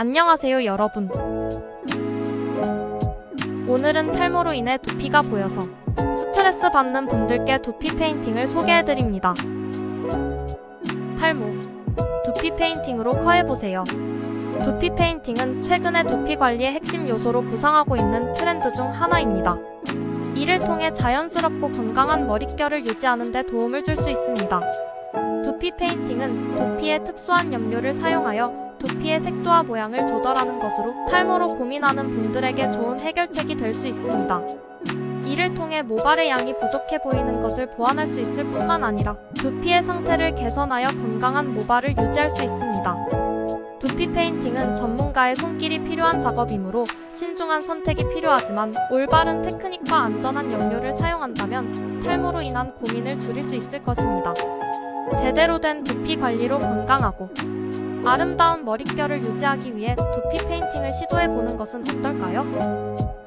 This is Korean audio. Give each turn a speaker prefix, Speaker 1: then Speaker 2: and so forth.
Speaker 1: 안녕하세요 여러분. 오늘은 탈모로 인해 두피가 보여서 스트레스 받는 분들께 두피 페인팅을 소개해드립니다. 탈모, 두피 페인팅으로 커해보세요. 두피 페인팅은 최근에 두피 관리의 핵심 요소로 부상하고 있는 트렌드 중 하나입니다. 이를 통해 자연스럽고 건강한 머릿결을 유지하는 데 도움을 줄 수 있습니다. 두피 페인팅은 두피의 특수한 염료를 사용하여 두피의 색조와 모양을 조절하는 것으로 탈모로 고민하는 분들에게 좋은 해결책이 될 수 있습니다. 이를 통해 모발의 양이 부족해 보이는 것을 보완할 수 있을 뿐만 아니라 두피의 상태를 개선하여 건강한 모발을 유지할 수 있습니다. 두피 페인팅은 전문가의 손길이 필요한 작업이므로 신중한 선택이 필요하지만 올바른 테크닉과 안전한 염료를 사용한다면 탈모로 인한 고민을 줄일 수 있을 것입니다. 제대로 된 두피 관리로 건강하고 아름다운 머릿결을 유지하기 위해 두피 페인팅을 시도해 보는 것은 어떨까요?